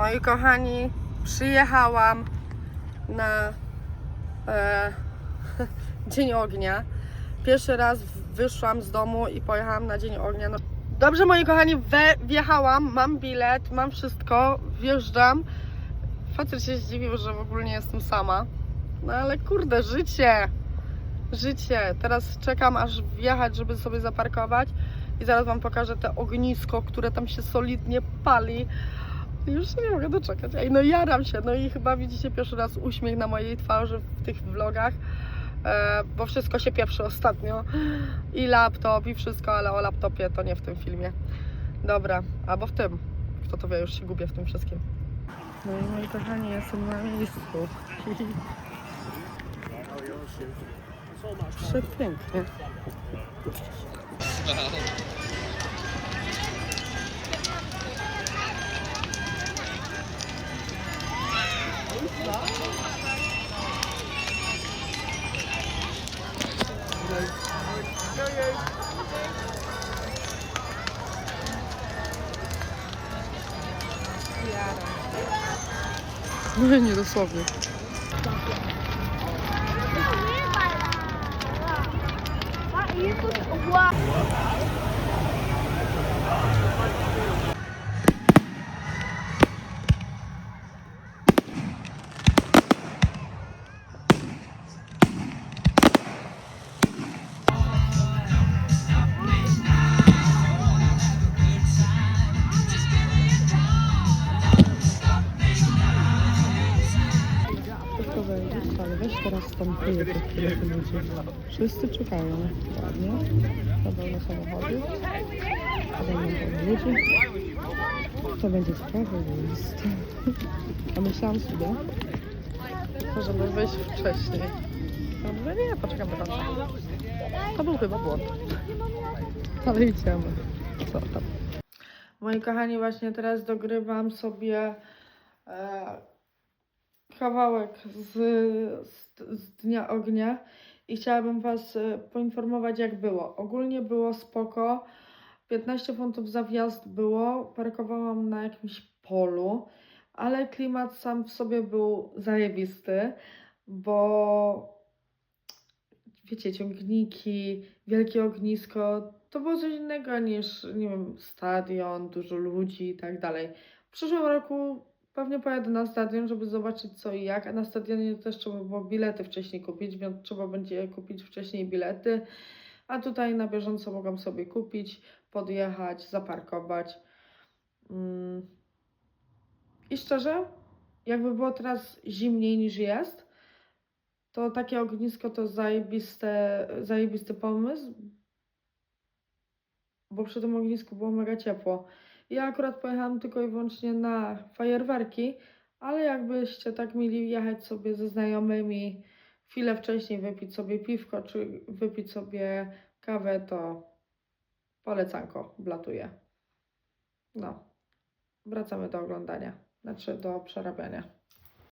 Moi kochani, przyjechałam na e, Dzień Ognia. Pierwszy raz wyszłam z domu i pojechałam na Dzień Ognia. No, dobrze, moi kochani, we, wjechałam, mam bilet, mam wszystko, wjeżdżam. Facet się zdziwił, że w ogóle nie jestem sama. No ale kurde, życie! Życie. Teraz czekam, aż wjechać, żeby sobie zaparkować. I zaraz Wam pokażę te ognisko, które tam się solidnie pali. Już nie mogę doczekać. Ej, no jaram się. No i chyba widzicie pierwszy raz uśmiech na mojej twarzy w tych vlogach. E, bo wszystko się pieprzy ostatnio. I laptop, i wszystko, ale o laptopie to nie w tym filmie. Dobra, albo w tym. Kto to wie, już się gubię w tym wszystkim. No i moi kochani, jestem na miejscu. Przepięknie. No nie dosłownie. Wszystko Wszyscy czekają ładnie. Podobne samochody. Podobne ludzi. To będzie sprawiedliwość. A myślałam sobie, żeby wejść wcześniej. Mówię, nie, poczekam do końca. To był chyba błąd. Ale idziemy. Co tam? Moi kochani, właśnie teraz dogrywam sobie e, kawałek z, z, z Dnia Ognia i chciałabym Was e, poinformować, jak było. Ogólnie było spoko. 15 funtów za wjazd było. Parkowałam na jakimś polu, ale klimat sam w sobie był zajebisty, bo wiecie, ciągniki, wielkie ognisko, to było coś innego niż, nie wiem, stadion, dużo ludzi i tak dalej. W przyszłym roku pewnie pojadę na stadion, żeby zobaczyć co i jak, a na stadionie też trzeba było bilety wcześniej kupić, więc trzeba będzie kupić wcześniej bilety, a tutaj na bieżąco mogłam sobie kupić, podjechać, zaparkować. Mm. I szczerze, jakby było teraz zimniej niż jest, to takie ognisko to zajebiste, zajebisty pomysł, bo przy tym ognisku było mega ciepło. Ja akurat pojechałam tylko i wyłącznie na fajerwerki, ale jakbyście tak mieli jechać sobie ze znajomymi chwilę wcześniej, wypić sobie piwko czy wypić sobie kawę, to polecanko blatuje. No, wracamy do oglądania, znaczy do przerabiania.